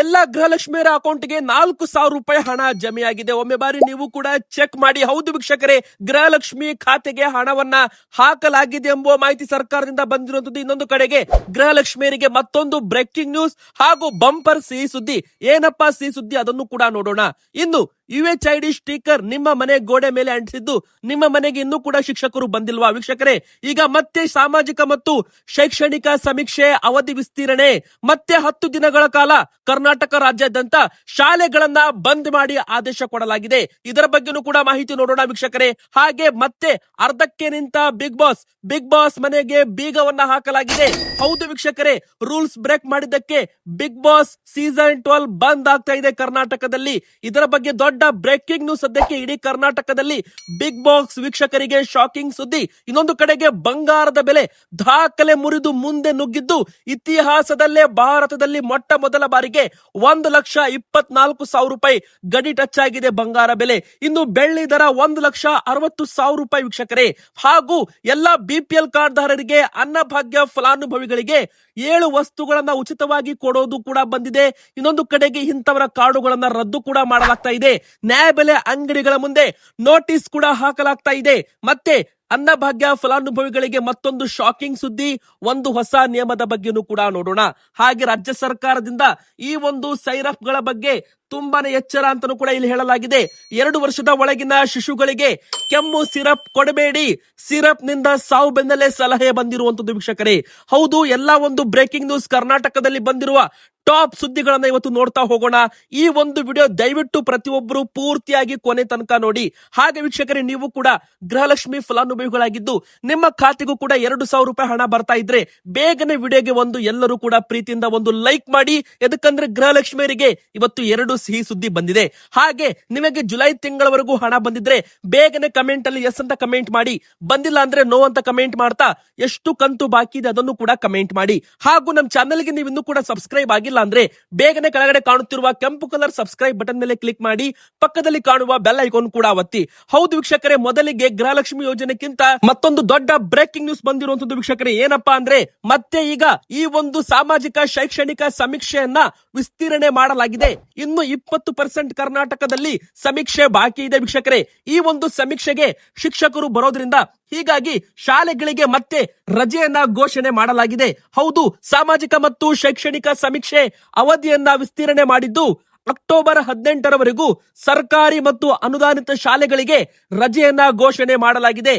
ಎಲ್ಲ ಗೃಹಲಕ್ಷ್ಮಿಯರ ಅಕೌಂಟ್ಗೆ ನಾಲ್ಕು ಸಾವಿರ ರೂಪಾಯಿ ಹಣ ಜಮೆಯಾಗಿದೆ. ಒಮ್ಮೆ ಬಾರಿ ನೀವು ಕೂಡ ಚೆಕ್ ಮಾಡಿ. ಹೌದು ವೀಕ್ಷಕರೇ, ಗೃಹಲಕ್ಷ್ಮಿ ಖಾತೆಗೆ ಹಣವನ್ನ ಹಾಕಲಾಗಿದೆ ಎಂಬುವ ಮಾಹಿತಿ ಸರ್ಕಾರದಿಂದ ಬಂದಿರುವಂತದ್ದು ಇನ್ನೊಂದು ಕಡೆಗೆ ಗೃಹಲಕ್ಷ್ಮಿಯರಿಗೆ ಮತ್ತೊಂದು ಬ್ರೇಕಿಂಗ್ ನ್ಯೂಸ್ ಹಾಗೂ ಬಂಪರ್ ಸಿಹಿ ಸುದ್ದಿ. ಏನಪ್ಪಾ ಸಿಹಿ ಸುದ್ದಿ? ಅದನ್ನು ಕೂಡ ನೋಡೋಣ. ಇನ್ನು ಯು ಎಚ್ ಐ ಸ್ಟಿಕರ್ ನಿಮ್ಮ ಮನೆ ಗೋಡೆ ಮೇಲೆ ಅಂಟಿಸಿದ್ದು ನಿಮ್ಮ ಮನೆಗೆ ಇನ್ನೂ ಕೂಡ ಶಿಕ್ಷಕರು ಬಂದಿಲ್ವಾ ವೀಕ್ಷಕರೇ? ಈಗ ಮತ್ತೆ ಸಾಮಾಜಿಕ ಮತ್ತು ಶೈಕ್ಷಣಿಕ ಸಮೀಕ್ಷೆ, ಅವಧಿ ವಿಸ್ತೀರ್ಣೆ, ಮತ್ತೆ ಹತ್ತು ದಿನಗಳ ಕಾಲ ಕರ್ನಾಟಕ ರಾಜ್ಯಾದ್ಯಂತ ಶಾಲೆಗಳನ್ನ ಬಂದ್ ಮಾಡಿ ಆದೇಶ ಕೊಡಲಾಗಿದೆ. ಇದರ ಬಗ್ಗೆನೂ ಕೂಡ ಮಾಹಿತಿ ನೋಡೋಣ ವೀಕ್ಷಕರೇ. ಹಾಗೆ ಮತ್ತೆ ಅರ್ಧಕ್ಕೆ ನಿಂತ ಬಿಗ್ ಬಾಸ್ ಬಿಗ್ ಬಾಸ್ ಮನೆಗೆ ಬೀಗವನ್ನ ಹಾಕಲಾಗಿದೆ. ಹೌದು ವೀಕ್ಷಕರೇ, ರೂಲ್ಸ್ ಬ್ರೇಕ್ ಮಾಡಿದ್ದಕ್ಕೆ ಬಿಗ್ ಬಾಸ್ ಸೀಸನ್ ಟ್ವೆಲ್ ಬಂದ್ ಆಗ್ತಾ ಇದೆ ಕರ್ನಾಟಕದಲ್ಲಿ. ಇದರ ಬಗ್ಗೆ ದೊಡ್ಡ ಬ್ರೇಕಿಂಗ್ ನ್ಯೂಸ್ ಸದ್ಯಕ್ಕೆ ಇಡೀ ಕರ್ನಾಟಕದಲ್ಲಿ ಬಿಗ್ ಬಾಕ್ಸ್ ವೀಕ್ಷಕರಿಗೆ ಶಾಕಿಂಗ್ ಸುದ್ದಿ. ಇನ್ನೊಂದು ಕಡೆಗೆ ಬಂಗಾರದ ಬೆಲೆ ದಾಖಲೆ ಮುರಿದು ಮುಂದೆ ನುಗ್ಗಿದ್ದು ಇತಿಹಾಸದಲ್ಲೇ ಭಾರತದಲ್ಲಿ ಮೊಟ್ಟ ಮೊದಲ ಬಾರಿಗೆ ಒಂದು ಲಕ್ಷ ಇಪ್ಪತ್ನಾಲ್ಕು ಸಾವಿರ ರೂಪಾಯಿ ಗಡಿ ಟಚ್ ಆಗಿದೆ ಬಂಗಾರ ಬೆಲೆ. ಇನ್ನು ಬೆಳ್ಳಿ ದರ ಒಂದು ಲಕ್ಷ ಅರವತ್ತು ಸಾವಿರ ರೂಪಾಯಿ ವೀಕ್ಷಕರೇ. ಹಾಗೂ ಎಲ್ಲಾ ಬಿಪಿಎಲ್ ಕಾರ್ಡ್ದಾರರಿಗೆ ಅನ್ನಭಾಗ್ಯ ಫಲಾನುಭವಿಗಳಿಗೆ ಏಳು ವಸ್ತುಗಳನ್ನ ಉಚಿತವಾಗಿ ಕೊಡೋದು ಕೂಡ ಬಂದಿದೆ. ಇನ್ನೊಂದು ಕಡೆಗೆ ಇಂಥವರ ಕಾರ್ಡುಗಳನ್ನ ರದ್ದು ಕೂಡ ಮಾಡಲಾಗ್ತಾ ಇದೆ. ನ್ಯಾಯಬೆಲೆ ಅಂಗಡಿಗಳ ಮುಂದೆ ನೋಟಿಸ್ ಕೂಡ ಹಾಕಲಾಗ್ತಾ ಇದೆ. ಮತ್ತೆ ಅನ್ನಭಾಗ್ಯ ಫಲಾನುಭವಿಗಳಿಗೆ ಮತ್ತೊಂದು ಶಾಕಿಂಗ್ ಸುದ್ದಿ, ಒಂದು ಹೊಸ ನಿಯಮದ ಬಗ್ಗೆನೂ ಕೂಡ ನೋಡೋಣ. ಹಾಗೆ ರಾಜ್ಯ ಸರ್ಕಾರದಿಂದ ಈ ಒಂದು ಸೈರಫ್ಗಳ ಬಗ್ಗೆ ತುಂಬಾನೇ ಎಚ್ಚರ ಅಂತಾನೂ ಕೂಡ ಇಲ್ಲಿ ಹೇಳಲಾಗಿದೆ. ಎರಡು ವರ್ಷದ ಒಳಗಿನ ಶಿಶುಗಳಿಗೆ ಕೆಮ್ಮು, ಸಿರಪ್ ಕೊಡಬೇಡಿ. ಸಿರಪ್ನಿಂದ ಸಾವು ಬೆನ್ನಲ್ಲೇ ಸಲಹೆ ಬಂದಿರುವಂತದ್ದು ವೀಕ್ಷಕರೇ. ಹೌದು, ಎಲ್ಲಾ ಒಂದು ಬ್ರೇಕಿಂಗ್ ನ್ಯೂಸ್ ಕರ್ನಾಟಕದಲ್ಲಿ ಬಂದಿರುವ ಟಾಪ್ ಸುದ್ದಿಗಳನ್ನ ಇವತ್ತು ನೋಡ್ತಾ ಹೋಗೋಣ. ಈ ಒಂದು ವಿಡಿಯೋ ದಯವಿಟ್ಟು ಪ್ರತಿಯೊಬ್ಬರು ಪೂರ್ತಿಯಾಗಿ ಕೊನೆ ತನಕ ನೋಡಿ. ಹಾಗೆ ವೀಕ್ಷಕರೇ, ನೀವು ಕೂಡ ಗೃಹಲಕ್ಷ್ಮಿ ಫಲಾನುಭವಿಗಳಾಗಿದ್ದು, ನಿಮ್ಮ ಖಾತೆಗೂ ಕೂಡ ಎರಡು ಸಾವಿರ ರೂಪಾಯಿ ಹಣ ಬರ್ತಾ ಇದ್ರೆ ಬೇಗನೆ ವಿಡಿಯೋಗೆ ಒಂದು ಎಲ್ಲರೂ ಕೂಡ ಪ್ರೀತಿಯಿಂದ ಒಂದು ಲೈಕ್ ಮಾಡಿ. ಎದಕ್ಕಂದ್ರೆ ಗೃಹಲಕ್ಷ್ಮಿಯರಿಗೆ ಇವತ್ತು ಎರಡು ಸಿಹಿ ಸುದ್ದಿ ಬಂದಿದೆ. ಹಾಗೆ ನಿಮಗೆ ಜುಲೈ ತಿಂಗಳವರೆಗೂ ಹಣ ಬಂದಿದ್ರೆ ಬೇಗನೆ ಕಮೆಂಟ್ ಅಲ್ಲಿ ಎಸ್ ಅಂತ ಕಮೆಂಟ್ ಮಾಡಿ. ಬಂದಿಲ್ಲ ಅಂದ್ರೆ ನೋ ಅಂತ ಕಮೆಂಟ್ ಮಾಡ್ತಾ ಎಷ್ಟು ಕಂತು ಬಾಕಿ ಇದೆ ಅದನ್ನು ಕೂಡ ಕಮೆಂಟ್ ಮಾಡಿ. ಹಾಗೂ ನಮ್ಮ ಚಾನೆಲ್ಗೆ ನೀವು ಇನ್ನೂ ಕೂಡ ಸಬ್ಸ್ಕ್ರೈಬ್ ಆಗಿಲ್ಲ ಅಂದ್ರೆ ಬೇಗನೆ ಕೆಳಗಡೆ ಕಾಣುತ್ತಿರುವ ಕೆಂಪು ಕಲರ್ ಸಬ್ಸ್ಕ್ರೈಬ್ ಬಟನ್ ಮೇಲೆ ಕ್ಲಿಕ್ ಮಾಡಿ. ಪಕ್ಕದಲ್ಲಿ ಕಾಣುವ ಬೆಲ್ ಐಕಾನ್ ಕೂಡ ಒತ್ತಿ. ಹೌದು ವೀಕ್ಷಕರೇ, ಮೊದಲಿಗೆ ಗೃಹಲಕ್ಷ್ಮಿ ಯೋಜನೆಗಿಂತ ಮತ್ತೊಂದು ದೊಡ್ಡ ಬ್ರೇಕಿಂಗ್ ನ್ಯೂಸ್ ಬಂದಿರುವಂತದ್ದು ವೀಕ್ಷಕರೇ, ಏನಪ್ಪಾ ಅಂದ್ರೆ ಮತ್ತೆ ಈಗ ಈ ಒಂದು ಸಾಮಾಜಿಕ, ಶೈಕ್ಷಣಿಕ ಸಮೀಕ್ಷೆಯನ್ನ ವಿಸ್ತೀರ್ಣೆ ಮಾಡಲಾಗಿದೆ. ಇನ್ನು ಇಪ್ಪತ್ತು ಪರ್ಸೆಂಟ್ ಕರ್ನಾಟಕದಲ್ಲಿ ಸಮೀಕ್ಷೆ ಬಾಕಿ ಇದೆ ವೀಕ್ಷಕರೇ. ಈ ಒಂದು ಸಮೀಕ್ಷೆಗೆ ಶಿಕ್ಷಕರು ಬರೋದ್ರಿಂದ ಹೀಗಾಗಿ ಶಾಲೆಗಳಿಗೆ ಮತ್ತೆ ರಜೆಯನ್ನ ಘೋಷಣೆ ಮಾಡಲಾಗಿದೆ. ಹೌದು, ಸಾಮಾಜಿಕ ಮತ್ತು ಶೈಕ್ಷಣಿಕ ಸಮೀಕ್ಷೆ ಅವಧಿಯನ್ನ ವಿಸ್ತೀರ್ಣೆ ಮಾಡಿದ್ದು ಅಕ್ಟೋಬರ್ ಹದಿನೆಂಟರವರೆಗೂ ಸರ್ಕಾರಿ ಮತ್ತು ಅನುದಾನಿತ ಶಾಲೆಗಳಿಗೆ ರಜೆಯನ್ನ ಘೋಷಣೆ ಮಾಡಲಾಗಿದೆ.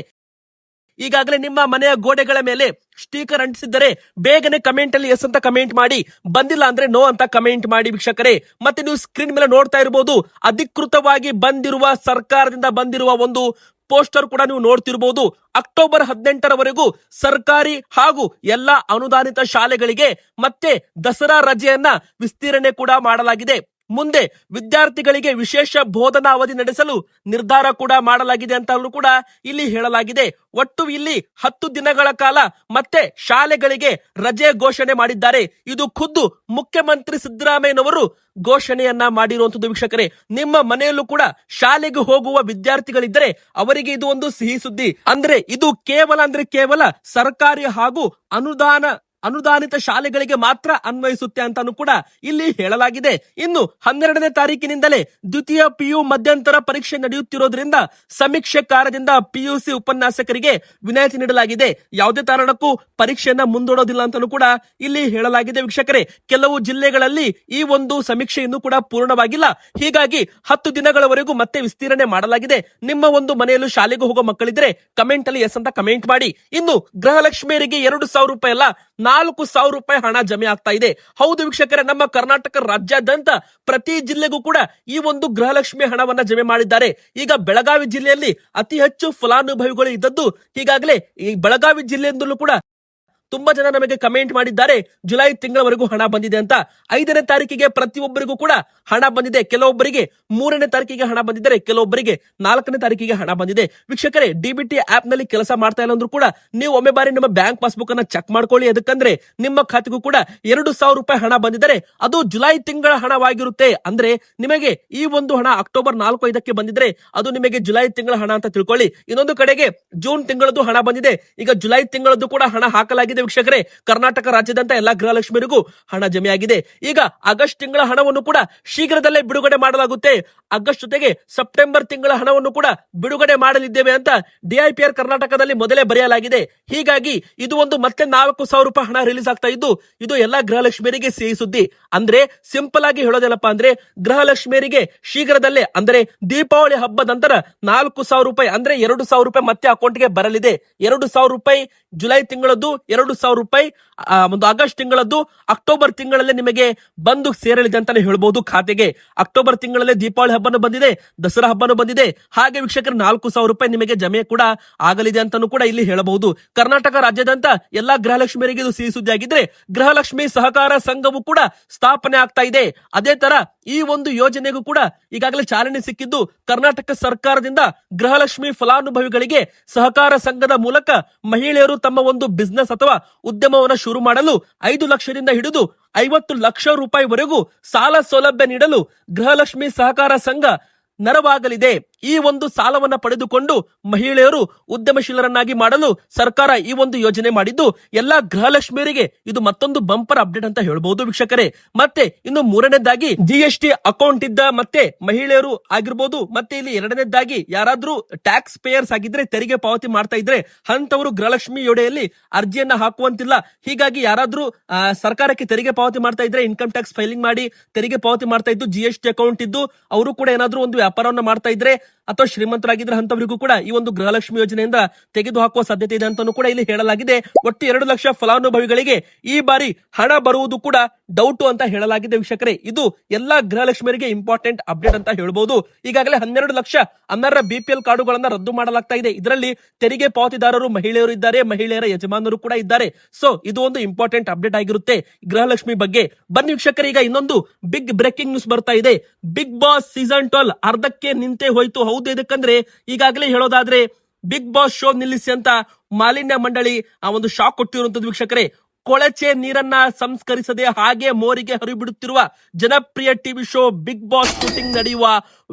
ಈಗಾಗಲೇ ನಿಮ್ಮ ಮನೆಯ ಗೋಡೆಗಳ ಮೇಲೆ ಸ್ಟಿಕರ್ ಅಂಟಿಸಿದ್ದರೆ ಬೇಗನೆ ಕಮೆಂಟ್ ಅಲ್ಲಿ ಎಸ್ ಅಂತ ಕಮೆಂಟ್ ಮಾಡಿ. ಬಂದಿಲ್ಲ ಅಂದ್ರೆ ನೋ ಅಂತ ಕಮೆಂಟ್ ಮಾಡಿ ವೀಕ್ಷಕರೇ. ಮತ್ತೆ ನೀವು ಸ್ಕ್ರೀನ್ ಮೇಲೆ ನೋಡ್ತಾ ಇರಬಹುದು ಅಧಿಕೃತವಾಗಿ ಬಂದಿರುವ ಸರ್ಕಾರದಿಂದ ಬಂದಿರುವ ಒಂದು ಪೋಸ್ಟರ್ ಕೂಡ ನೀವು ನೋಡ್ತಿರಬಹುದು ಅಕ್ಟೋಬರ್ ಹದಿನೆಂಟರವರೆಗೂ ಸರ್ಕಾರಿ ಹಾಗೂ ಎಲ್ಲಾ ಅನುದಾನಿತ ಶಾಲೆಗಳಿಗೆ ಮತ್ತೆ ದಸರಾ ರಜೆಯನ್ನ ವಿಸ್ತೀರ್ಣೆ ಕೂಡ ಮಾಡಲಾಗಿದೆ. ಮುಂದೆ ವಿದ್ಯಾರ್ಥಿಗಳಿಗೆ ವಿಶೇಷ ಬೋಧನಾ ಅವಧಿ ನಡೆಸಲು ನಿರ್ಧಾರ ಕೂಡ ಮಾಡಲಾಗಿದೆ ಅಂತ ಕೂಡ ಇಲ್ಲಿ ಹೇಳಲಾಗಿದೆ. ಒಟ್ಟು ಇಲ್ಲಿ ಹತ್ತು ದಿನಗಳ ಕಾಲ ಮತ್ತೆ ಶಾಲೆಗಳಿಗೆ ರಜೆ ಘೋಷಣೆ ಮಾಡಿದ್ದಾರೆ. ಇದು ಖುದ್ದು ಮುಖ್ಯಮಂತ್ರಿ ಸಿದ್ದರಾಮಯ್ಯನವರು ಘೋಷಣೆಯನ್ನ ಮಾಡಿರುವಂತದ್ದು ವೀಕ್ಷಕರೇ. ನಿಮ್ಮ ಮನೆಯಲ್ಲೂ ಕೂಡ ಶಾಲೆಗೆ ಹೋಗುವ ವಿದ್ಯಾರ್ಥಿಗಳಿದ್ದರೆ ಅವರಿಗೆ ಇದು ಒಂದು ಸಿಹಿ ಸುದ್ದಿ. ಅಂದ್ರೆ ಇದು ಕೇವಲ ಅಂದ್ರೆ ಕೇವಲ ಸರ್ಕಾರಿ ಹಾಗೂ ಅನುದಾನ ಅನುದಾನಿತ ಶಾಲೆಗಳಿಗೆ ಮಾತ್ರ ಅನ್ವಯಿಸುತ್ತೆ ಅಂತಾನು ಕೂಡ ಇಲ್ಲಿ ಹೇಳಲಾಗಿದೆ. ಇನ್ನು ಹನ್ನೆರಡನೇ ತಾರೀಕಿನಿಂದಲೇ ದ್ವಿತೀಯ ಪಿಯು ಮಧ್ಯಂತರ ಪರೀಕ್ಷೆ ನಡೆಯುತ್ತಿರೋದ್ರಿಂದ ಸಮೀಕ್ಷೆ ಕಾರ್ಯದಿಂದ ಪಿಯುಸಿ ಉಪನ್ಯಾಸಕರಿಗೆ ವಿನಾಯಿತಿ ನೀಡಲಾಗಿದೆ. ಯಾವುದೇ ಕಾರಣಕ್ಕೂ ಪರೀಕ್ಷೆಯನ್ನ ಮುಂದೂಡೋದಿಲ್ಲ ಅಂತಾನು ಕೂಡ ಇಲ್ಲಿ ಹೇಳಲಾಗಿದೆ ವೀಕ್ಷಕರೇ. ಕೆಲವು ಜಿಲ್ಲೆಗಳಲ್ಲಿ ಈ ಒಂದು ಸಮೀಕ್ಷೆ ಇನ್ನೂ ಕೂಡ ಪೂರ್ಣವಾಗಿಲ್ಲ. ಹೀಗಾಗಿ ಹತ್ತು ದಿನಗಳವರೆಗೂ ಮತ್ತೆ ವಿಸ್ತೀರ್ಣೆ ಮಾಡಲಾಗಿದೆ. ನಿಮ್ಮ ಒಂದು ಮನೆಯಲ್ಲೂ ಶಾಲೆಗೆ ಹೋಗೋ ಮಕ್ಕಳಿದ್ರೆ ಕಮೆಂಟ್ ಅಲ್ಲಿ ಎಸ್ ಅಂತ ಕಮೆಂಟ್ ಮಾಡಿ. ಇನ್ನು ಗೃಹಲಕ್ಷ್ಮಿಯರಿಗೆ ಎರಡು ಸಾವಿರ ರೂಪಾಯಿ ಅಲ್ಲ ನಾಲ್ಕು ಸಾವಿರ ರೂಪಾಯಿ ಹಣ ಜಮೆ ಆಗ್ತಾ ಇದೆ. ಹೌದು ವೀಕ್ಷಕರೇ, ನಮ್ಮ ಕರ್ನಾಟಕ ರಾಜ್ಯಾದ್ಯಂತ ಪ್ರತಿ ಜಿಲ್ಲೆಗೂ ಕೂಡ ಈ ಒಂದು ಗೃಹಲಕ್ಷ್ಮಿ ಹಣವನ್ನ ಜಮೆ ಮಾಡಿದ್ದಾರೆ. ಈಗ ಬೆಳಗಾವಿ ಜಿಲ್ಲೆಯಲ್ಲಿ ಅತಿ ಹೆಚ್ಚು ಫಲಾನುಭವಿಗಳು ಇದ್ದದ್ದು, ಈಗಾಗಲೇ ಈ ಬೆಳಗಾವಿ ಜಿಲ್ಲೆಯಿಂದಲೂ ಕೂಡ ತುಂಬಾ ಜನ ನಮಗೆ ಕಮೆಂಟ್ ಮಾಡಿದ್ದಾರೆ. ಜುಲೈ ತಿಂಗಳವರೆಗೂ ಹಣ ಬಂದಿದೆ ಅಂತ. ಐದನೇ ತಾರೀಕಿಗೆ ಪ್ರತಿಯೊಬ್ಬರಿಗೂ ಕೂಡ ಹಣ ಬಂದಿದೆ. ಕೆಲವೊಬ್ಬರಿಗೆ ಮೂರನೇ ತಾರೀಕಿಗೆ ಹಣ ಬಂದಿದ್ದಾರೆ. ಕೆಲವೊಬ್ಬರಿಗೆ ನಾಲ್ಕನೇ ತಾರೀಕಿಗೆ ಹಣ ಬಂದಿದೆ. ವೀಕ್ಷಕರೇ ಡಿಬಿಟಿ ಆಪ್ನಲ್ಲಿ ಕೆಲಸ ಮಾಡ್ತಾ ಇಲ್ಲ ಅಂದ್ರೂ ಕೂಡ ನೀವು ಒಮ್ಮೆ ಬಾರಿ ನಿಮ್ಮ ಬ್ಯಾಂಕ್ ಪಾಸ್ಬುಕ್ ಅನ್ನ ಚೆಕ್ ಮಾಡ್ಕೊಳ್ಳಿ. ಅದಕ್ಕಂದ್ರೆ ನಿಮ್ಮ ಖಾತೆಗೂ ಕೂಡ ಎರಡು ಸಾವಿರ ರೂಪಾಯಿ ಹಣ ಬಂದಿದ್ದಾರೆ. ಅದು ಜುಲೈ ತಿಂಗಳ ಹಣವಾಗಿರುತ್ತೆ. ಅಂದ್ರೆ ನಿಮಗೆ ಈ ಒಂದು ಹಣ ಅಕ್ಟೋಬರ್ ನಾಲ್ಕು ಐದಕ್ಕೆ ಬಂದಿದ್ರೆ ಅದು ನಿಮಗೆ ಜುಲೈ ತಿಂಗಳ ಹಣ ಅಂತ ತಿಳ್ಕೊಳ್ಳಿ. ಇನ್ನೊಂದು ಕಡೆಗೆ ಜೂನ್ ತಿಂಗಳದ್ದು ಹಣ ಬಂದಿದೆ. ಈಗ ಜುಲೈ ತಿಂಗಳದ್ದು ಕೂಡ ಹಣ ಹಾಕಲಾಗಿದೆ ವೀಕ್ಷಕರೇ, ಕರ್ನಾಟಕ ರಾಜ್ಯದಂತ ಎಲ್ಲಾ ಗೃಹಲಕ್ಷ್ಮಿಯರಿಗೂ ಹಣ ಜಮೆಯಾಗಿದೆ. ಈಗ ಆಗಸ್ಟ್ ತಿಂಗಳ ಹಣವನ್ನು ಕೂಡ ಶೀಘ್ರದಲ್ಲೇ ಬಿಡುಗಡೆ ಮಾಡಲಾಗುತ್ತೆ. ಆಗಸ್ಟ್ ಜೊತೆಗೆ ಸೆಪ್ಟೆಂಬರ್ ತಿಂಗಳ ಹಣವನ್ನು ಕೂಡ ಬಿಡುಗಡೆ ಮಾಡಲಿದ್ದೇವೆ ಅಂತ ಡಿಐಪಿಆರ್ ಕರ್ನಾಟಕದಲ್ಲಿ ಮೊದಲೇ ಬರೆಯಲಾಗಿದೆ. ಹೀಗಾಗಿ ಇದು ಒಂದು ಮತ್ತೆ ನಾಲ್ಕು ಸಾವಿರ ರೂಪಾಯಿ ಹಣ ರಿಲೀಸ್ ಆಗ್ತಾ ಇದ್ದು, ಇದು ಎಲ್ಲಾ ಗೃಹಲಕ್ಷ್ಮಿಯರಿಗೆ ಸಿಹಿ ಸುದ್ದಿ. ಅಂದ್ರೆ ಸಿಂಪಲ್ ಆಗಿ ಹೇಳೋದೇನಪ್ಪ ಅಂದ್ರೆ, ಗೃಹಲಕ್ಷ್ಮಿಯರಿಗೆ ಶೀಘ್ರದಲ್ಲೇ, ಅಂದ್ರೆ ದೀಪಾವಳಿ ಹಬ್ಬದ ನಂತರ ನಾಲ್ಕು ಸಾವಿರ ರೂಪಾಯಿ, ಅಂದ್ರೆ ಎರಡು ಸಾವಿರ ರೂಪಾಯಿ ಮತ್ತೆ ಅಕೌಂಟ್ಗೆ ಬರಲಿದೆ. ಎರಡು ಸಾವಿರ ರೂಪಾಯಿ ಜುಲೈ ತಿಂಗಳದ್ದು, ಎರಡು ಸಾವಿರ ರೂಪಾಯಿ ಒಂದು ಆಗಸ್ಟ್ ತಿಂಗಳದ್ದು, ಅಕ್ಟೋಬರ್ ತಿಂಗಳಲ್ಲೇ ನಿಮಗೆ ಬಂದು ಸೇರಲಿದೆ ಅಂತಾನೆ ಹೇಳ್ಬಹುದು ಖಾತೆಗೆ. ಅಕ್ಟೋಬರ್ ತಿಂಗಳಲ್ಲೇ ದೀಪಾವಳಿ ಹಬ್ಬನು ಬಂದಿದೆ, ದಸರಾ ಹಬ್ಬನು ಬಂದಿದೆ. ಹಾಗೆ ವೀಕ್ಷಕರ, ನಾಲ್ಕು ಸಾವಿರ ರೂಪಾಯಿ ನಿಮಗೆ ಜಮೆ ಕೂಡ ಆಗಲಿದೆ ಅಂತಾನು ಕೂಡ ಇಲ್ಲಿ ಹೇಳಬಹುದು. ಕರ್ನಾಟಕ ರಾಜ್ಯದಂತ ಎಲ್ಲಾ ಗೃಹಲಕ್ಷ್ಮಿಯರಿಗೆ ಇದು ಸಿಹಿ ಸುದ್ದಿ ಆಗಿದ್ರೆ ಗೃಹಲಕ್ಷ್ಮಿ ಸಹಕಾರ ಸಂಘವು ಕೂಡ ಸ್ಥಾಪನೆ ಆಗ್ತಾ ಇದೆ. ಅದೇ ತರ ಈ ಒಂದು ಯೋಜನೆಗೂ ಕೂಡ ಈಗಾಗಲೇ ಚಾಲನೆ ಸಿಕ್ಕಿದ್ದು ಕರ್ನಾಟಕ ಸರ್ಕಾರದಿಂದ ಗೃಹಲಕ್ಷ್ಮಿ ಫಲಾನುಭವಿಗಳಿಗೆ ಸಹಕಾರ ಸಂಘದ ಮೂಲಕ ಮಹಿಳೆಯರು ತಮ್ಮ ಒಂದು ಬಿಸ್ನೆಸ್ ಅಥವಾ ಉದ್ಯಮವನ್ನು ಶುರು ಮಾಡಲು ಐದು ಲಕ್ಷದಿಂದ ಹಿಡಿದು ಐವತ್ತು ಲಕ್ಷ ರೂಪಾಯಿವರೆಗೂ ಸಾಲ ಸೌಲಭ್ಯ ನೀಡಲು ಗೃಹಲಕ್ಷ್ಮಿ ಸಹಕಾರ ಸಂಘ ನೆರವಾಗಲಿದೆ. ಈ ಒಂದು ಸಾಲವನ್ನ ಪಡೆದುಕೊಂಡು ಮಹಿಳೆಯರು ಉದ್ಯಮಶೀಲರನ್ನಾಗಿ ಮಾಡಲು ಸರ್ಕಾರ ಈ ಒಂದು ಯೋಜನೆ ಮಾಡಿದ್ದು, ಎಲ್ಲಾ ಗೃಹಲಕ್ಷ್ಮಿಯರಿಗೆ ಇದು ಮತ್ತೊಂದು ಬಂಪರ್ ಅಪ್ಡೇಟ್ ಅಂತ ಹೇಳಬಹುದು ವೀಕ್ಷಕರೇ. ಮತ್ತೆ ಇನ್ನು ಮೂರನೇದಾಗಿ ಜಿಎಸ್ಟಿ ಅಕೌಂಟ್ ಇದ್ದ ಮತ್ತೆ ಮಹಿಳೆಯರು ಆಗಿರ್ಬೋದು, ಮತ್ತೆ ಇಲ್ಲಿ ಎರಡನೇದಾಗಿ ಯಾರಾದ್ರೂ ಟ್ಯಾಕ್ಸ್ ಪೇಯರ್ಸ್ ಆಗಿದ್ರೆ ತೆರಿಗೆ ಪಾವತಿ ಮಾಡ್ತಾ ಇದ್ರೆ ಅಂತವರು ಗೃಹಲಕ್ಷ್ಮಿ ಯೋಡೆಯಲ್ಲಿ ಅರ್ಜಿಯನ್ನ ಹಾಕುವಂತಿಲ್ಲ. ಹೀಗಾಗಿ ಯಾರಾದ್ರೂ ಸರ್ಕಾರಕ್ಕೆ ತೆರಿಗೆ ಪಾವತಿ ಮಾಡ್ತಾ ಇದ್ರೆ ಇನ್ಕಮ್ ಟ್ಯಾಕ್ಸ್ ಫೈಲಿಂಗ್ ಮಾಡಿ ತೆರಿಗೆ ಪಾವತಿ ಮಾಡ್ತಾ ಇದ್ದು ಜಿಎಸ್ಟಿ ಅಕೌಂಟ್ ಇದ್ದು, ಅವರು ಕೂಡ ಏನಾದ್ರೂ ಒಂದು ವ್ಯಾಪಾರವನ್ನ ಮಾಡ್ತಾ ಇದ್ರೆ ಅಥವಾ ಶ್ರೀಮಂತರಾಗಿದ್ರೆ ಅಂತವರಿಗೂ ಕೂಡ ಈ ಒಂದು ಗೃಹಲಕ್ಷ್ಮಿ ಯೋಜನೆಯಿಂದ ತೆಗೆದು ಹಾಕುವ ಸಾಧ್ಯತೆ ಇದೆ ಅಂತಾನೂ ಕೂಡ ಇಲ್ಲಿ ಹೇಳಲಾಗಿದೆ. ಒಟ್ಟು ಎರಡು ಲಕ್ಷ ಫಲಾನುಭವಿಗಳಿಗೆ ಈ ಬಾರಿ ಹಣ ಬರುವುದು ಕೂಡ ಡೌಟು ಅಂತ ಹೇಳಲಾಗಿದೆ ವೀಕ್ಷಕರೇ. ಇದು ಎಲ್ಲಾ ಗೃಹಲಕ್ಷ್ಮಿಯರಿಗೆ ಇಂಪಾರ್ಟೆಂಟ್ ಅಪ್ಡೇಟ್ ಅಂತ ಹೇಳಬಹುದು ಈಗಾಗಲೇ ಹನ್ನೆರಡು ಲಕ್ಷ ಅನರ್ಹ ಬಿಪಿಎಲ್ ಕಾರ್ಡುಗಳನ್ನ ರದ್ದು ಮಾಡಲಾಗ್ತಾ ಇದೆ. ಇದರಲ್ಲಿ ತೆರಿಗೆ ಪಾವತಿದಾರರು, ಮಹಿಳೆಯರು ಇದ್ದಾರೆ, ಮಹಿಳೆಯರ ಯಜಮಾನರು ಕೂಡ ಇದ್ದಾರೆ. ಸೊ ಇದು ಒಂದು ಇಂಪಾರ್ಟೆಂಟ್ ಅಪ್ಡೇಟ್ ಆಗಿರುತ್ತೆ ಗೃಹಲಕ್ಷ್ಮಿ ಬಗ್ಗೆ. ಬನ್ನಿ ವೀಕ್ಷಕರು, ಈಗ ಇನ್ನೊಂದು ಬಿಗ್ ಬ್ರೇಕಿಂಗ್ ನ್ಯೂಸ್ ಬರ್ತಾ ಇದೆ. ಬಿಗ್ ಬಾಸ್ ಸೀಸನ್ ಟ್ವೆಲ್ ಅರ್ಧಕ್ಕೆ ನಿಂತೆ ಹೋಯ್ತು. ಹೌದು. ಇದಕ್ಕಂದ್ರೆ ಈಗಾಗಲೇ ಹೇಳೋದಾದ್ರೆ ಬಿಗ್ ಬಾಸ್ ಶೋ ನಿಲ್ಲಿಸಿ ಅಂತ ಮಾಲಿನ್ಯ ಮಂಡಳಿ ಆ ಒಂದು ಶಾಕ್ ಕೊಟ್ಟಿರುವಂತದ್ದು ವೀಕ್ಷಕರೇ. ಕೊಳಚೆ ನೀರನ್ನ ಸಂಸ್ಕರಿಸದೆ ಹಾಗೆ ಮೋರಿಗೆ ಹರಿಬಿಡುತ್ತಿರುವ ಜನಪ್ರಿಯ TV show Bigg Boss shooting ನಡೆಯುವ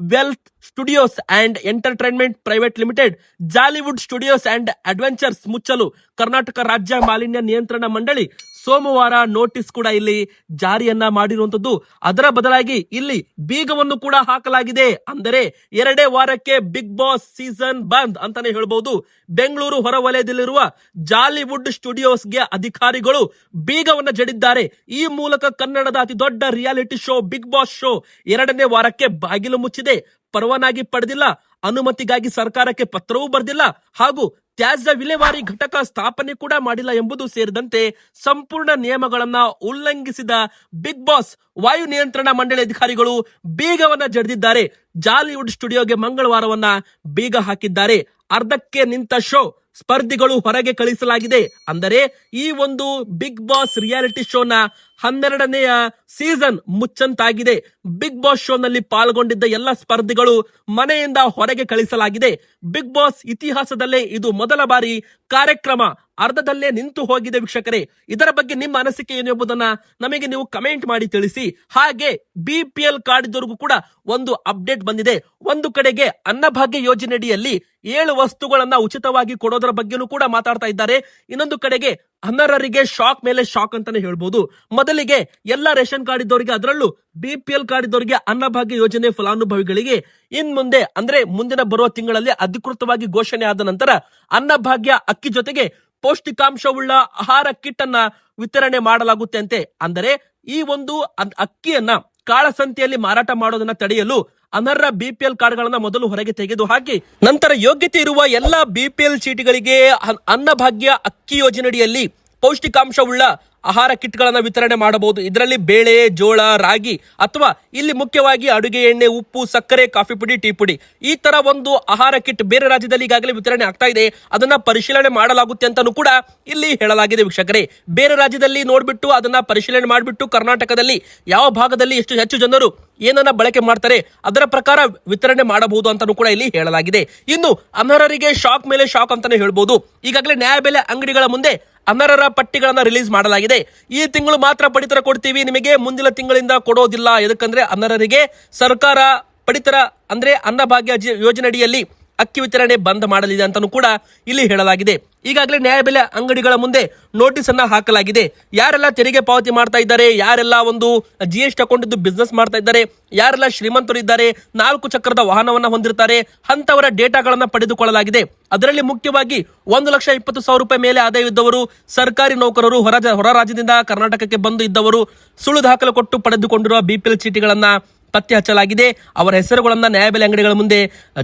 wealth studios and entertainment private limited Jollywood studios and adventures ಮುಚ್ಚಲು ಕರ್ನಾಟಕ ರಾಜ್ಯ ಮಾಲಿನ್ಯ ನಿಯಂತ್ರಣ ಮಂಡಳಿ ಸೋಮವಾರ ನೋಟಿಸ್ ಕೂಡ ಇಲ್ಲಿ ಜಾರಿಯನ್ನ ಮಾಡಿರುವಂತದ್ದು ಅದರ ಬದಲಾಗಿ ಇಲ್ಲಿ ಬೀಗವನ್ನು ಕೂಡ ಹಾಕಲಾಗಿದೆ. ಅಂದರೆ ಎರಡೇ ವಾರಕ್ಕೆ ಬಿಗ್ ಬಾಸ್ ಸೀಸನ್ ಬಂದ್ ಅಂತಾನೆ ಹೇಳ್ಬಹುದು ಬೆಂಗಳೂರು ಹೊರವಲಯದಲ್ಲಿರುವ ಜಾಲಿವುಡ್ ಸ್ಟುಡಿಯೋಸ್ಗೆ ಅಧಿಕಾರಿಗಳು ಬೀಗವನ್ನ ಜಡಿದ್ದಾರೆ. ಈ ಮೂಲಕ ಕನ್ನಡದ ಅತಿ ದೊಡ್ಡ reality show Bigg Boss show ಎರಡನೇ ವಾರಕ್ಕೆ ಬಾಗಿಲು ಮುಚ್ಚಿದೆ. ಪರವಾನಗಿ ಪಡೆದಿಲ್ಲ. ಅನುಮತಿಗಾಗಿ ಸರ್ಕಾರಕ್ಕೆ ಪತ್ರವೂ ಬರೆದಿಲ್ಲ. ಹಾಗೂ ತ್ಯಾಜ್ಯ ವಿಲೇವಾರಿ ಘಟಕ ಸ್ಥಾಪನೆ ಕೂಡ ಮಾಡಿಲ್ಲ ಎಂಬುದು ಸೇರಿದಂತೆ ಸಂಪೂರ್ಣ ನಿಯಮಗಳನ್ನ ಉಲ್ಲಂಘಿಸಿದ ಬಿಗ್ ಬಾಸ್ ವಾಯು ನಿಯಂತ್ರಣ ಮಂಡಳಿ ಅಧಿಕಾರಿಗಳು ಬೀಗವನ್ನ ಜಡಿದಿದ್ದಾರೆ. ಜಾಲಿವುಡ್ ಸ್ಟುಡಿಯೋಗೆ ಮಂಗಳವಾರವನ್ನ ಬೀಗ ಹಾಕಿದ್ದಾರೆ. ಅರ್ಧಕ್ಕೆ ನಿಂತ ಶೋ ಸ್ಪರ್ಧಿಗಳು ಹೊರಗೆ ಕಳಿಸಲಾಗಿದೆ. ಅಂದರೆ ಈ ಒಂದು ಬಿಗ್ ಬಾಸ್ ರಿಯಾಲಿಟಿ ಶೋನ ಹನ್ನೆರಡನೆಯ ಸೀಸನ್ ಮುಚ್ಚಂತಾಗಿದೆ. ಬಿಗ್ ಬಾಸ್ ಶೋನಲ್ಲಿ ಪಾಲ್ಗೊಂಡಿದ್ದ ಎಲ್ಲ ಸ್ಪರ್ಧಿಗಳು ಮನೆಯಿಂದ ಹೊರಗೆ ಕಳಿಸಲಾಗಿದೆ. ಬಿಗ್ ಬಾಸ್ ಇತಿಹಾಸದಲ್ಲೇ ಇದು ಮೊದಲ ಬಾರಿ ಕಾರ್ಯಕ್ರಮ ಅರ್ಧದಲ್ಲೇ ನಿಂತು ಹೋಗಿದೆ ವೀಕ್ಷಕರೇ. ಇದರ ಬಗ್ಗೆ ನಿಮ್ಮ ಅನಿಸಿಕೆ ಏನು ಎಂಬುದನ್ನ ನಮಗೆ ನೀವು ಕಮೆಂಟ್ ಮಾಡಿ ತಿಳಿಸಿ. ಹಾಗೆ ಬಿ ಪಿ ಎಲ್ ಕಾರ್ಡ್ ಇದ್ದವರಿಗೂ ಕೂಡ ಒಂದು ಅಪ್ಡೇಟ್ ಬಂದಿದೆ. ಒಂದು ಕಡೆಗೆ ಅನ್ನಭಾಗ್ಯ ಯೋಜನೆಯಡಿಯಲ್ಲಿ ಏಳು ವಸ್ತುಗಳನ್ನ ಉಚಿತವಾಗಿ ಕೊಡೋದರ ಬಗ್ಗೆನೂ ಕೂಡ ಮಾತಾಡ್ತಾ ಇದ್ದಾರೆ. ಇನ್ನೊಂದು ಕಡೆಗೆ ಅನರ್ಹರಿಗೆ ಶಾಕ್ ಮೇಲೆ ಶಾಕ್ ಅಂತಾನೆ ಹೇಳ್ಬೋದು. ಮೊದಲಿಗೆ ಎಲ್ಲ ರೇಷನ್ ಕಾರ್ಡ್ ಇದ್ದವರಿಗೆ ಅದರಲ್ಲೂ ಬಿ ಪಿ ಎಲ್ ಕಾರ್ಡ್ ಇದ್ದವರಿಗೆ ಅನ್ನಭಾಗ್ಯ ಯೋಜನೆ ಫಲಾನುಭವಿಗಳಿಗೆ ಇನ್ ಮುಂದೆ ಅಂದ್ರೆ ಮುಂದಿನ ಬರುವ ತಿಂಗಳಲ್ಲಿ ಅಧಿಕೃತವಾಗಿ ಘೋಷಣೆ ಆದ ನಂತರ ಅನ್ನಭಾಗ್ಯ ಅಕ್ಕಿ ಜೊತೆಗೆ ಪೌಷ್ಟಿಕಾಂಶವುಳ್ಳ ಆಹಾರ ಕಿಟ್ ಅನ್ನ ವಿತರಣೆ ಮಾಡಲಾಗುತ್ತೆ ಅಂತೆ. ಅಂದರೆ ಈ ಒಂದು ಅಕ್ಕಿಯನ್ನ ಕಾಳಸಂತೆಯಲ್ಲಿ ಮಾರಾಟ ಮಾಡೋದನ್ನ ತಡೆಯಲು ಅನರ್ಹ ಬಿಪಿಎಲ್ ಕಾರ್ಡ್ಗಳನ್ನ ಮೊದಲು ಹೊರಗೆ ತೆಗೆದು ಹಾಕಿ, ನಂತರ ಯೋಗ್ಯತೆ ಇರುವ ಎಲ್ಲಾ ಬಿಪಿಎಲ್ ಚೀಟಿಗಳಿಗೆ ಅನ್- ಅನ್ನಭಾಗ್ಯ ಅಕ್ಕಿ ಯೋಜನೆಯಡಿಯಲ್ಲಿ ಪೌಷ್ಟಿಕಾಂಶವುಳ್ಳ ಆಹಾರ ಕಿಟ್ಗಳನ್ನು ವಿತರಣೆ ಮಾಡಬಹುದು. ಇದರಲ್ಲಿ ಬೇಳೆ, ಜೋಳ, ರಾಗಿ ಅಥವಾ ಇಲ್ಲಿ ಮುಖ್ಯವಾಗಿ ಅಡುಗೆ ಎಣ್ಣೆ, ಉಪ್ಪು, ಸಕ್ಕರೆ, ಕಾಫಿ ಪುಡಿ, ಟೀ ಪುಡಿ ಈ ತರ ಒಂದು ಆಹಾರ ಕಿಟ್ ಬೇರೆ ರಾಜ್ಯದಲ್ಲಿ ಈಗಾಗಲೇ ವಿತರಣೆ ಆಗ್ತಾ ಇದೆ. ಅದನ್ನ ಪರಿಶೀಲನೆ ಮಾಡಲಾಗುತ್ತೆ ಅಂತಾನು ಕೂಡ ಇಲ್ಲಿ ಹೇಳಲಾಗಿದೆ ವೀಕ್ಷಕರೇ. ಬೇರೆ ರಾಜ್ಯದಲ್ಲಿ ನೋಡ್ಬಿಟ್ಟು ಅದನ್ನ ಪರಿಶೀಲನೆ ಮಾಡಿಬಿಟ್ಟು ಕರ್ನಾಟಕದಲ್ಲಿ ಯಾವ ಭಾಗದಲ್ಲಿ ಎಷ್ಟು ಹೆಚ್ಚು ಜನರು ಏನನ್ನ ಬಳಕೆ ಮಾಡ್ತಾರೆ ಅದರ ಪ್ರಕಾರ ವಿತರಣೆ ಮಾಡಬಹುದು ಅಂತಾನು ಕೂಡ ಇಲ್ಲಿ ಹೇಳಲಾಗಿದೆ. ಇನ್ನು ಅನರ್ಹರಿಗೆ ಶಾಕ್ ಮೇಲೆ ಶಾಕ್ ಅಂತಾನೆ ಹೇಳ್ಬೋದು. ಈಗಾಗಲೇ ನ್ಯಾಯಬೆಲೆ ಅಂಗಡಿಗಳ ಮುಂದೆ ಅನರ್ಹರ ಪಟ್ಟಿಗಳನ್ನು ರಿಲೀಸ್ ಮಾಡಲಾಗಿದೆ. ಈ ತಿಂಗಳು ಮಾತ್ರ ಪಡಿತರ ಕೊಡ್ತೀವಿ. ನಿಮಗೆ ಮುಂದಿನ ತಿಂಗಳಿಂದ ಕೊಡೋದಿಲ್ಲ. ಎದಕ್ಕಂದ್ರೆ ಅನರ್ಹರಿಗೆ ಸರ್ಕಾರ ಪಡಿತರ ಅಂದ್ರೆ ಅನ್ನಭಾಗ್ಯ ಯೋಜನೆ ಅಡಿಯಲ್ಲಿ ಅಕ್ಕಿ ವಿತರಣೆ ಬಂದ್ ಮಾಡಲಿದೆ ಅಂತಾನೂ ಕೂಡ ಇಲ್ಲಿ ಹೇಳಲಾಗಿದೆ. ಈಗಾಗಲೇ ನ್ಯಾಯಬೆಲೆ ಅಂಗಡಿಗಳ ಮುಂದೆ ನೋಟಿಸ್ ಅನ್ನ ಹಾಕಲಾಗಿದೆ. ಯಾರೆಲ್ಲ ತೆರಿಗೆ ಪಾವತಿ ಮಾಡ್ತಾ ಇದ್ದಾರೆ, ಯಾರೆಲ್ಲ ಒಂದು G S T account business ಮಾಡ್ತಾ ಇದ್ದಾರೆ, ಯಾರೆಲ್ಲ ಶ್ರೀಮಂತರು ಇದ್ದಾರೆ, ನಾಲ್ಕು ಚಕ್ರದ ವಾಹನವನ್ನ ಹೊಂದಿರ್ತಾರೆ ಅಂತವರ ಡೇಟಾಗಳನ್ನ ಪಡೆದುಕೊಳ್ಳಲಾಗಿದೆ. ಅದರಲ್ಲಿ ಮುಖ್ಯವಾಗಿ ಒಂದು ಲಕ್ಷ ಇಪ್ಪತ್ತು ಸಾವಿರ ರೂಪಾಯಿ ಮೇಲೆ ಆದಾಯ ಇದ್ದವರು, ಸರ್ಕಾರಿ ನೌಕರರು, ಹೊರ ಹೊರ ರಾಜ್ಯದಿಂದ ಕರ್ನಾಟಕಕ್ಕೆ ಬಂದು ಇದ್ದವರು, ಸುಳ್ಳು ದಾಖಲೆ ಕೊಟ್ಟು ಪಡೆದುಕೊಂಡಿರುವ ಬಿಪಿಎಲ್ ಚೀಟಿಗಳನ್ನ ಪತ್ತೆ ಹಚ್ಚಲಾಗಿದೆ. ಅವರ ಹೆಸರುಗಳನ್ನ ನ್ಯಾಯಬೆಲೆ ಅಂಗಡಿಗಳ ಮುಂದೆ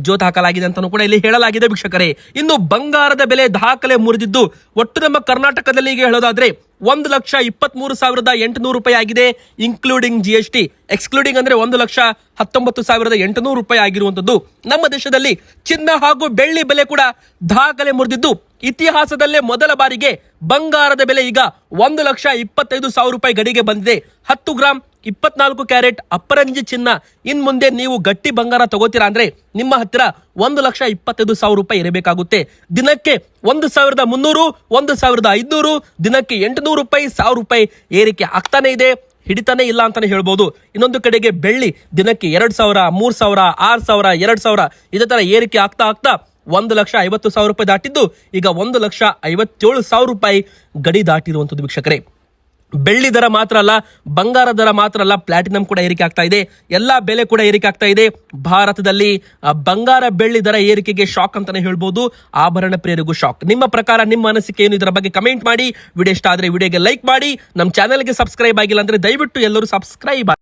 ಜೋತ್ ಹಾಕಲಾಗಿದೆ ಅಂತಾನೂ ಕೂಡ ಇಲ್ಲಿ ಹೇಳಲಾಗಿದೆ ವೀಕ್ಷಕರೇ. ಇನ್ನು ಬಂಗಾರದ ಬೆಲೆ ದಾಖಲೆ ಮುರಿದಿದ್ದು ಒಟ್ಟು ನಮ್ಮ ಕರ್ನಾಟಕದಲ್ಲಿ ಈಗ ಹೇಳೋದಾದ್ರೆ ಒಂದು ಲಕ್ಷ ಇಪ್ಪತ್ಮೂರು ಸಾವಿರದ ಎಂಟುನೂರು ರೂಪಾಯಿ ಆಗಿದೆ including G S T excluding ಅಂದ್ರೆ ಒಂದು ಲಕ್ಷ ಹತ್ತೊಂಬತ್ತು ಸಾವಿರದ ಎಂಟುನೂರು ರೂಪಾಯಿ ಆಗಿರುವಂತದ್ದು ನಮ್ಮ ದೇಶದಲ್ಲಿ ಚಿನ್ನ ಹಾಗೂ ಬೆಳ್ಳಿ ಬೆಲೆ ಕೂಡ ದಾಖಲೆ ಮುರಿದಿದ್ದು. ಇತಿಹಾಸದಲ್ಲೇ ಮೊದಲ ಬಾರಿಗೆ ಬಂಗಾರದ ಬೆಲೆ ಈಗ ಒಂದು ಲಕ್ಷ ಇಪ್ಪತ್ತೈದು ಸಾವಿರ ರೂಪಾಯಿ ಗಡಿಗೆ ಬಂದಿದೆ. ಹತ್ತು ಗ್ರಾಂ ಇಪ್ಪತ್ನಾಲ್ಕು ಕ್ಯಾರೆಟ್ ಅಪ್ಪರಂಜಿ ಚಿನ್ನ. ಇನ್ ಮುಂದೆ ನೀವು ಗಟ್ಟಿ ಬಂಗಾರ ತಗೋತೀರಾ ಅಂದ್ರೆ ನಿಮ್ಮ ಹತ್ತಿರ ಒಂದು ಲಕ್ಷ ಇಪ್ಪತ್ತೈದು ಸಾವಿರ ರೂಪಾಯಿ ಇರಬೇಕಾಗುತ್ತೆ. ದಿನಕ್ಕೆ ಒಂದು ಸಾವಿರದ ಮುನ್ನೂರು, ಒಂದು ಸಾವಿರದ ಐದುನೂರು, ದಿನಕ್ಕೆ ಎಂಟುನೂರು ರೂಪಾಯಿ, ಸಾವಿರ ರೂಪಾಯಿ ಏರಿಕೆ ಆಗ್ತಾನೆ ಇದೆ. ಹಿಡಿತಾನೆ ಇಲ್ಲ ಅಂತಾನೆ ಹೇಳ್ಬೋದು. ಇನ್ನೊಂದು ಕಡೆಗೆ ಬೆಳ್ಳಿ, ದಿನಕ್ಕೆ ಎರಡು ಸಾವಿರ, ಮೂರು ಸಾವಿರ, ಆರು ಸಾವಿರ, ಎರಡು ಸಾವಿರ, ಇದೇ ತರ ಏರಿಕೆ ಆಗ್ತಾ ಆಗ್ತಾ ಒಂದು ಲಕ್ಷ ಐವತ್ತು ಸಾವಿರ ರೂಪಾಯಿ ದಾಟಿದ್ದು, ಈಗ ಒಂದು ಲಕ್ಷ ಐವತ್ತೇಳು ಸಾವಿರ ರೂಪಾಯಿ ಗಡಿ ದಾಟಿರುವಂಥದ್ದು ವೀಕ್ಷಕರೇ. ಬೆಳ್ಳಿ ದರ ಮಾತ್ರ ಅಲ್ಲ, ಬಂಗಾರ ದರ ಮಾತ್ರ ಅಲ್ಲ, ಪ್ಲಾಟಿನಂ ಕೂಡ ಏರಿಕೆ ಆಗ್ತಾ ಇದೆ. ಎಲ್ಲ ಬೆಲೆ ಕೂಡ ಏರಿಕೆ ಆಗ್ತಾ ಇದೆ. ಭಾರತದಲ್ಲಿ ಬಂಗಾರ ಬೆಳ್ಳಿ ದರ ಏರಿಕೆಗೆ ಶಾಕ್ ಅಂತಾನೆ ಹೇಳ್ಬೋದು. ಆಭರಣ ಪ್ರಿಯರಿಗೂ ಶಾಕ್ ನಿಮ್ಮ ಪ್ರಕಾರ, ನಿಮ್ಮ ಅನಿಸಿಕೆ ಏನು? ಇದರ ಬಗ್ಗೆ ಕಮೆಂಟ್ ಮಾಡಿ. ವಿಡಿಯೋ ಇಷ್ಟ ಆದ್ರೆ ವಿಡಿಯೋಗೆ ಲೈಕ್ ಮಾಡಿ. ನಮ್ಮ ಚಾನೆಲ್ಗೆ ಸಬ್ಸ್ಕ್ರೈಬ್ ಆಗಿಲ್ಲ ಅಂದ್ರೆ ದಯವಿಟ್ಟು ಎಲ್ಲರೂ ಸಬ್ಸ್ಕ್ರೈಬ್